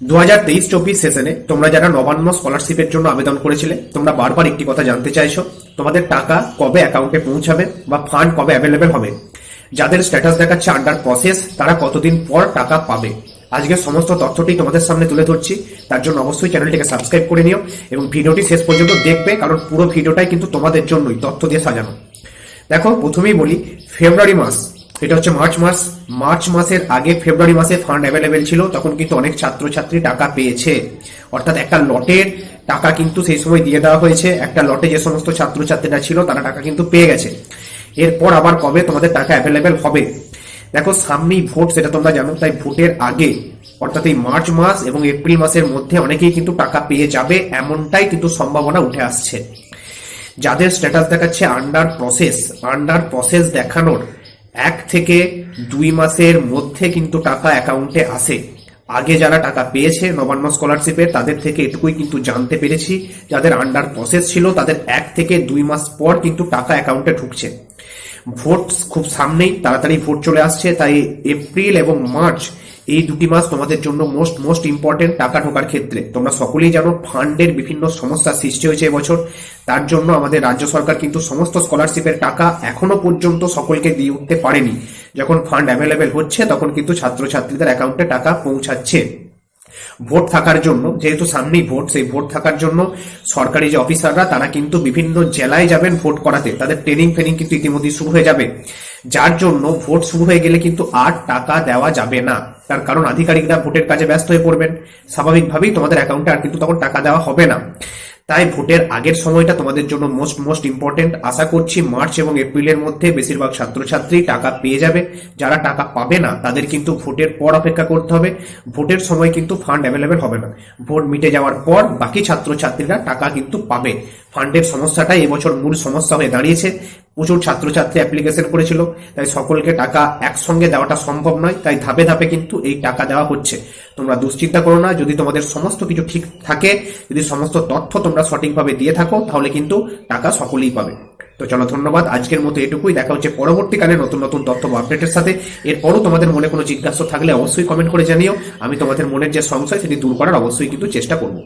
দু হাজার তেইশ চব্বিশ সেশনে তোমরা যারা নবান্ন স্কলারশিপের জন্য আবেদন করেছিলে, তোমরা বারবার একটি কথা জানতে চাইছো, তোমাদের টাকা কবে অ্যাকাউন্টে পৌঁছাবে বা ফান্ড কবে অ্যাভেলেবেল হবে? যাদের স্ট্যাটাস দেখাচ্ছে আন্ডার প্রসেস তারা কতদিন পর টাকা পাবে? আজকে সমস্ত তথ্যটি তোমাদের সামনে তুলে ধরছি, তার জন্য অবশ্যই চ্যানেলটিকে সাবস্ক্রাইব করে নিও এবং ভিডিওটি শেষ পর্যন্ত দেখবে, কারণ পুরো ভিডিওটাই কিন্তু তোমাদের জন্যই তথ্য দিয়ে সাজানো। দেখো, প্রথমেই বলি, ফেব্রুয়ারি মাস। এটা হচ্ছে মার্চ মাস। মার্চ মাসের আগে ফেব্রুয়ারি মাসে ফান্ড অ্যাভেলেবেল ছিল, তখন কিন্তু অনেক ছাত্রছাত্রী টাকা পেয়েছে। অর্থাৎ একটা লটের টাকা কিন্তু সেই সময় দিয়ে দেওয়া হয়েছে। একটা লটে যে সমস্ত ছাত্রছাত্রীরা ছিল, তারা টাকা কিন্তু পেয়ে গেছে। এরপর আবার কবে তোমাদের টাকা অ্যাভেলেবেল হবে? দেখো, সামনেই ভোট, সেটা তোমরা জানো, তাই ভোটের আগে, অর্থাৎ এই মার্চ মাস এবং এপ্রিল মাসের মধ্যে অনেকেই কিন্তু টাকা পেয়ে যাবে, এমনটাই কিন্তু সম্ভাবনা উঠে আসছে। যাদের স্ট্যাটাস দেখাচ্ছে আন্ডার প্রসেস আন্ডার প্রসেস দেখানোর এক থেকে দুই মাসের মধ্যে কিন্তু টাকা অ্যাকাউন্টে আসে। আগে যারা টাকা পেয়েছে নবান্ন স্কলারশিপে তাদের থেকে এটুকুই কিন্তু জানতে পেরেছি। যাদের আন্ডার প্রসেস ছিল, তাদের এক থেকে দুই মাস পর কিন্তু টাকা অ্যাকাউন্টে ঢুকছে। ভোট খুব সামনেই, তাড়াতাড়ি ভোট চলে আসছে। তাই এপ্রিল এবং মার্চ এই দুটি মাস তোমাদের জন্য মোস্ট মোস্ট ইম্পর্টেন্ট টাকা ঢোকার ক্ষেত্রে। তোমরা সকলেই জানো ফান্ডের বিভিন্ন সমস্যার সৃষ্টি হয়েছে এবছর। তার জন্য আমাদের রাজ্য সরকার কিন্তু সমস্ত স্কলারশিপের টাকা এখনও পর্যন্ত সকলকে দিয়ে উঠতে পারেনি। যখন ফান্ড অ্যাভেলেবেল হচ্ছে, তখন কিন্তু ছাত্রছাত্রীদের অ্যাকাউন্টে টাকা পৌঁছাচ্ছে। ভোট থাকার জন্য, যেহেতু সামনেই ভোট, সেই ভোট থাকার জন্য সরকারি যে অফিসাররা তারা কিন্তু বিভিন্ন জেলায় যাবেন ভোট করাতে। তাদের ট্রেনিং ফেনিং কিন্তু ইতিমধ্যে শুরু হয়ে যাবে। যার জন্য ভোট শুরু হয়ে গেলে কিন্তু আর টাকা দেওয়া যাবে না। তার কারণ আধিকারিকরা ভোটের কাজে ব্যস্ত হয়ে পড়বেন। স্বাভাবিকভাবেই তোমাদের অ্যাকাউন্টে আর কিন্তু তখন টাকা দেওয়া হবে না। তাই ভোটের আগের সময়টা তোমাদের জন্য মোস্ট মোস্ট ইম্পর্টেন্ট আশা করছি মার্চ এবং এপ্রিলের মধ্যে বেশিরভাগ ছাত্রছাত্রী টাকা পেয়ে যাবে। যারা টাকা পাবে না, তাদের কিন্তু ভোটের পর অপেক্ষা করতে হবে। ভোটের সময় কিন্তু ফান্ড অ্যাভেলেবেল হবে না। ভোট মিটে যাওয়ার পর বাকি ছাত্রছাত্রীরা টাকা কিন্তু পাবে। ফান্ডের সমস্যাটাই এবছর মূল সমস্যা হয়ে দাঁড়িয়েছে। প্রচুর ছাত্রছাত্রী অ্যাপ্লিকেশন করেছিল, তাই সকলকে টাকা একসঙ্গে দেওয়াটা সম্ভব নয়, তাই ধাপে ধাপে কিন্তু এই টাকা দেওয়া হচ্ছে। তোমরা দুশ্চিন্তা করো না, যদি তোমাদের সমস্ত কিছু ঠিক থাকে, যদি সমস্ত তথ্য তোমরা সঠিকভাবে দিয়ে থাকো, তাহলে কিন্তু টাকা সকলেই পাবে। তো চলো, ধন্যবাদ, আজকের মতো এটুকুই, দেখা হচ্ছে পরবর্তীকালে নতুন নতুন তথ্য বা আপডেটের সাথে। এরপরও তোমাদের মনে কোনো জিজ্ঞাসা থাকলে অবশ্যই কমেন্ট করে জানিও। আমি তোমাদের মনের যে সংশয়, সেটি দূর করার অবশ্যই কিন্তু চেষ্টা করব।